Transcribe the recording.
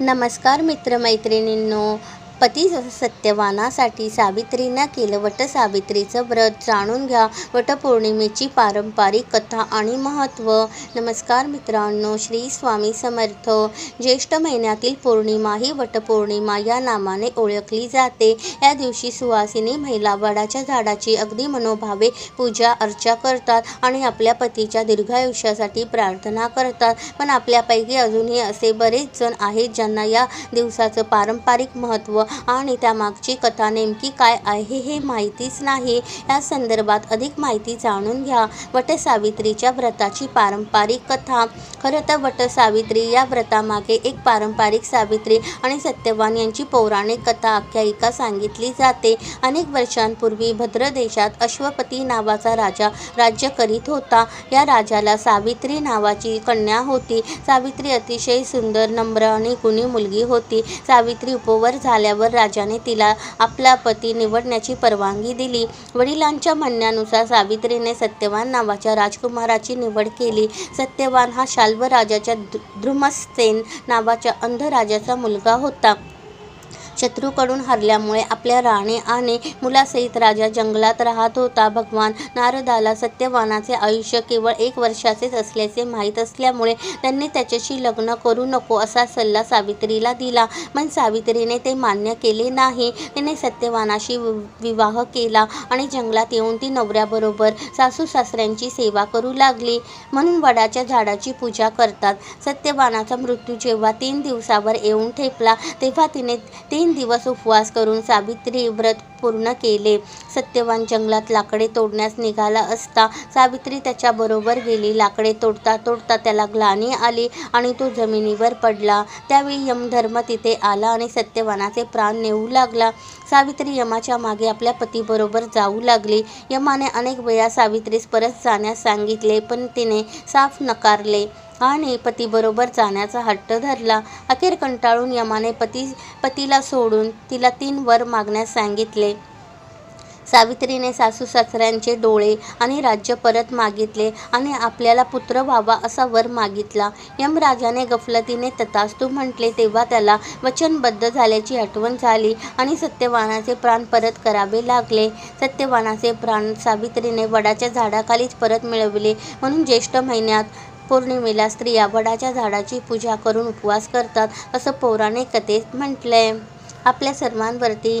नमस्कार मित्रमैत्रिणींनो पती सत्यवानासाठी सावित्रीनं केलं वटसावित्रीचं व्रत जाणून घ्या. वटपौर्णिमेची पारंपरिक कथा आणि महत्त्व. नमस्कार मित्रांनो श्री स्वामी समर्थ. ज्येष्ठ महिन्यातील पौर्णिमा ही वटपौर्णिमा या नामाने ओळखली जाते. या दिवशी सुवासिनी महिला वडाच्या झाडाची अगदी मनोभावे पूजा अर्चा करतात आणि आपल्या पतीच्या दीर्घायुष्यासाठी प्रार्थना करतात. पण आपल्यापैकी अजूनही असे बरेच जण आहेत ज्यांना या दिवसाचं पारंपरिक महत्त्व आणि त्यामागची कथा नेमकी काय आहे हे माहितीच नाही. या संदर्भात अधिक माहिती जाणून घ्या. वटसावित्रीच्या व्रताची पारंपरिक कथा. खरं तर वटसावित्री या व्रतामागे एक पारंपरिक सावित्री आणि सत्यवान यांची पौराणिक कथा आख्यायिका सांगितली जाते. अनेक वर्षांपूर्वी भद्र देशात अश्वपती नावाचा राजा राज्य करीत होता. या राजाला सावित्री नावाची कन्या होती. सावित्री अतिशय सुंदर नम्र आणि गुणी मुलगी होती. सावित्री उपवर झाल्या झाल्यावर राजाने तिला आपला पती निवडण्याची परवानगी दिली. वडिलांच्या म्हणण्यानुसार सावित्रीने सत्यवान नावाच्या राजकुमाराची निवड केली. सत्यवान हा शाल्व राजाच्या ध्रुमसेन नावाच्या अंध राजाचा मुलगा होता. शत्रूकडून हरल्यामुळे आपल्या राणी आणि मुलासहित राजा जंगलात राहत होता. भगवान नारदाला सत्यवानाचे आयुष्य केवळ एक वर्षाचेच असल्याचे माहीत असल्यामुळे त्यांनी त्याच्याशी लग्न करू नको असा सल्ला सावित्रीला दिला. पण सावित्रीने ते मान्य केले नाही. तिने सत्यवानाशी विवाह केला आणि जंगलात येऊन ती नवऱ्याबरोबर सासू सासऱ्यांची सेवा करू लागली. म्हणून वडाच्या झाडाची पूजा करतात. सत्यवानाचा मृत्यू जेव्हा तीन दिवसावर येऊन ठेपला तेव्हा तिने तीन दिवस उपवास करून सावित्री व्रत पूर्ण केले. सत्यवान जंगलात लाकडे तोडण्यास निघाला असता सावित्री त्याच्याबरोबर गेली. लाकडे तोडता तोडता त्याला ग्लानी आली आणि तो जमिनीवर पडला. त्यावेळी यमधर्म तिथे आला आणि सत्यवानाचे प्राण नेऊ लागला. सावित्री यमाच्या मागे आपल्या पतीबरोबर जाऊ लागली. यमाने अनेक वेळा सावित्रीस परत जाण्यास सांगितले पण तिने साफ नकारले आणि पतीबरोबर जाण्याचा हट्ट धरला. अखेर कंटाळून यमाने पती पतीला सोडून तिला तीन वर मागण्यास सांगितले. सावित्रीने सासू सासऱ्यांचे डोळे आणि राज्य परत मागितले आणि आपल्याला पुत्र व्हावा असा वर मागितला. यमराजाने गफलतीने तथास्तू म्हटले तेव्हा त्याला वचनबद्ध झाल्याची आठवण झाली आणि सत्यवानाचे प्राण परत करावे लागले. सत्यवानाचे प्राण सावित्रीने वडाच्या झाडाखालीच परत मिळवले. म्हणून ज्येष्ठ महिन्यात पौर्णिमेला स्त्रिया वडाच्या झाडाची पूजा करून उपवास करतात असं पौराणिक कथेत म्हटलंय. आपल्या सर्वांवरती